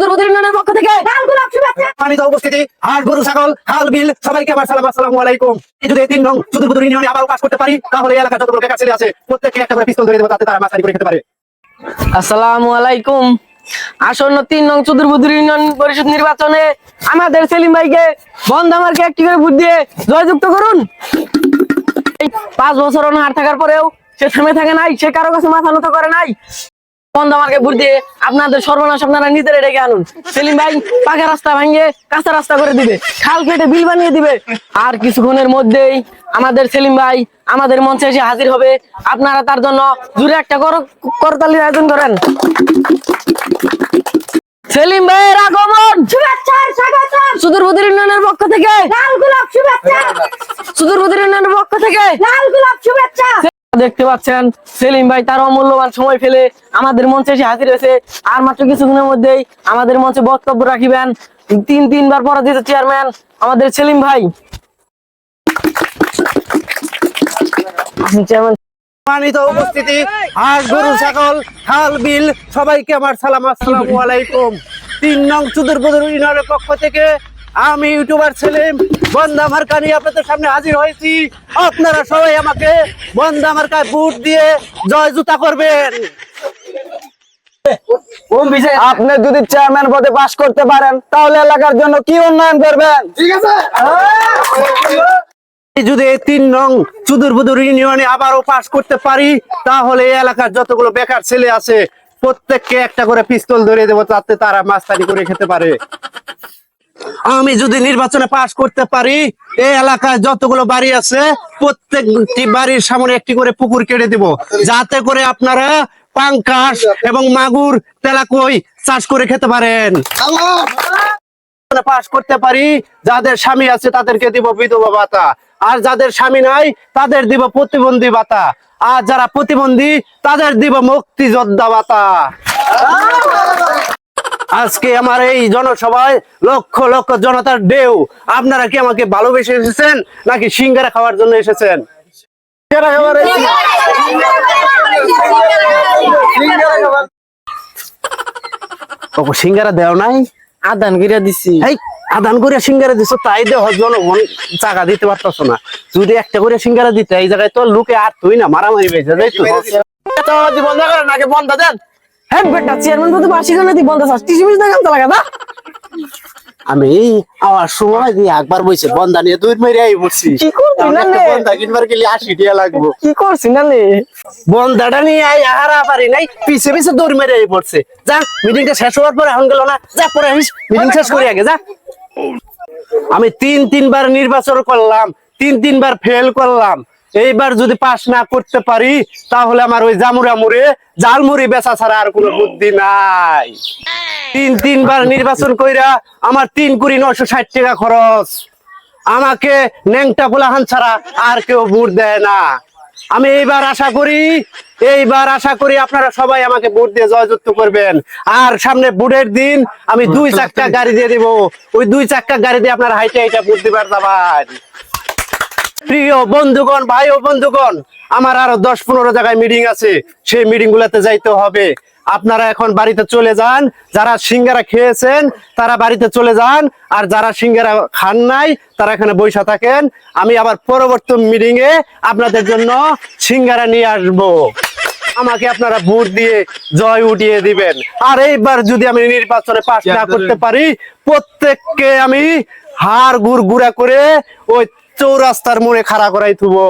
সুদূরবর্তী ইউনিয়নের পক্ষ থেকে সম্মানিত উপস্থিতি হাট গরু ছাগল খাল বিল সবাইকে আমার সালাম আসসালামু আলাইকুম। যদি তিন নং শুধু বুধুর ইউনিয়নে আবার কাজ করতে পারি তাহলে এই এলাকার যতগুলো বেকার আছে প্রত্যেককে একটা করে পিস্তল ধরে দেবো তাতে তারা মাস্তানি করে খেতে পারে। আসসালামু আলাইকুম। আসন্ন তিন নং চতুর্বুদুর ইউনিয়ন পরিষদ নির্বাচনে আমাদের সেলিম ভাইকে বন্ধ আমারকে একটি করে ভোট দিয়ে জয়যুক্ত করুন। এই পাঁচ বছর অনাহার থাকার পরেও সে থেমে থাকে নাই সে কারও কাছে মাথা নত করে নাই। ভোট দিয়ে আপনাদের সর্বনাশ আপনারা নিজেরা ডেকে আনুন। সেলিম ভাই পাকা রাস্তা ভাঙিয়ে কাঁচা রাস্তা করে দিবে খাল কেটে বিল বানিয়ে দিবে। আর কিছুক্ষণের মধ্যেই আমাদের সেলিম ভাই আমাদের মঞ্চে এসে হাজির হবে। আপনারা তার জন্য জুড়ে একটা করতালির আয়োজন করেন। সেলিম ভাইয়ের আগমন! সুদূর বদির ইউনিয়নের পক্ষ থেকে! লাল গোলাপ শুভেচ্ছা! সুদূর বদির ইউনিয়নের পক্ষ থেকে! লাল গোলাপ শুভেচ্ছা! দেখতে পাচ্ছেন, সেলিম ভাই তার অমূল্যবান সময় ফেলে আমাদের মঞ্চে এসে হাজির হয়েছে। আর মাত্র কিছুক্ষণের মধ্যেই আমাদের মঞ্চে বক্তব্য রাখিবেন। তিন, তিনবার পরাজিত চেয়ারম্যান আমাদের সেলিম ভাই। খাল, বিল, সবাইকে আমার সালাম, আসসালামু আলাইকুম। তিন নং পক্ষ থেকে আমি ইউটিউবার ছেলেম বন্দা মার্কা নিয়ে আপনাদের সামনে হাজির হয়েছি। আপনারা সবাই আমাকে বন্দা মার্কায় বুট দিয়ে জয় জুতা করবেন। আপনি যদি চেয়ারম্যান পদে পাশ করতে পারেন তাহলে এলাকার জন্য কি উন্নয়ন করবেন? যদি এই তিন নং চুদুর বুদুর ইউনিয়নে আবারও পাস করতে পারি তাহলে এই এলাকার যতগুলো বেকার ছেলে আছে প্রত্যেককে একটা করে পিস্তল ধরে দেবো তাতে তারা মাস্তানি করে খেতে পারে। আমি যদি নির্বাচনে পাশ করতে পারি, এই এলাকায় যতগুলো বাড়ি আছে, প্রত্যেকটি বাড়ির সামনে একটি করে পুকুর কেটে দিব। যাতে করে আপনারা পাঙ্কাশ এবং মাগুর তেলাকই চাষ করে খেতে পারেন। পাস করতে পারি, যাদের স্বামী আছে তাদেরকে দিব বিধবা ভাতা। আর যাদের স্বামী নাই, তাদের দিব প্রতিবন্ধী ভাতা। আর যারা প্রতিবন্ধী, তাদের দিব মুক্তিযোদ্ধা ভাতা। আজকে আমার এই জনসভায় লক্ষ লক্ষ জনতার ঢেউ। আপনারা কি আমাকে ভালোবেসে এসেছেন নাকি সিঙ্গারা খাওয়ার জন্য এসেছেন? সিঙ্গারা। দেও নাই? আদান গিরা দিছি। এই আদান করে সিঙ্গারা দিছো তাই দেহ জনগণ টাকা দিতে পারতাছো না। যদি একটা করে সিঙ্গারা দিতে এই জায়গায় তো লোকে আর তুই না মারামারি বেঁচে যাই তো বন্ধ করেন আগে বন্ধ দেন? হ্যাঁ বেটা চেয়ারম্যান পদে বাসি কেন তুই বন্ধ চাস টিসি মিস দেখান তো লাগা না? আমি আমার সময় দিয়ে একবার বইছে বন্দা নিয়ে দুই মেরে আই বসছি। কি করছিস না নে? বন্দা কিনবার গেলে আশি টিয়া লাগবো। কি করছিস না নে বন্দাটা নিয়ে আই পারি নাই পিছে পিছে দৌড় মেরে আই পড়ছে। যা মিটিংটা শেষ হওয়ার পরে এখন গেল না। যা পরে মিটিং শেষ করি আগে যা। আমি তিন তিনবার নির্বাচন করলাম তিন তিনবার ফেল করলাম। এইবার যদি পাশ না করতে পারি, তাহলে আমার ওই জামুরা মুড়ে জালমুড়ি বেচা ছাড়া আর কোনো বুদ্ধি নাই। তিন, তিনবার নির্বাচন কইরা আমার তিন কুড়ি নশো ষাট টাকা খরচ। আমাকে ন্যাংটা পোলাহান ছাড়া আর কেউ ভোট দেয় না। আমি এইবার আশা করি, এইবার আশা করি আপনারা সবাই আমাকে ভোট দিয়ে জয়যুক্ত করবেন। আর সামনে ভোটের দিন আমি দুই চাক্কা গাড়ি দিয়ে দিব। ওই দুই চাক্কা গাড়ি দিয়ে আপনারা হাইটে হাইটে ভোট দিবার যাবার প্রিয় বন্ধুগণ ভাই ও বন্ধুগণ আমার আরও দশ পনেরো জায়গায় মিটিং আছে। সেই মিটিং গুলাতে যাইতে হবে। আপনারা এখন বাড়িতে চলে যান। যারা সিঙ্গারা খেয়েছেন তারা বাড়িতে চলে যান। আর যারা সিঙ্গারা খান নাই তারা এখানে বৈশা থাকেন। আমি আবার পরবর্তী মিটিং এ আপনাদের জন্য সিঙ্গারা নিয়ে আসব। আমাকে আপনারা ভোট দিয়ে জয় উঠিয়ে দিবেন। আর এইবার যদি আমি নির্বাচনে পাশ না করতে পারি প্রত্যেককে আমি হাড় গুড় গুড়া করে ওই চৌরাস্তার মোড়ে খাড়া করাই থুবো।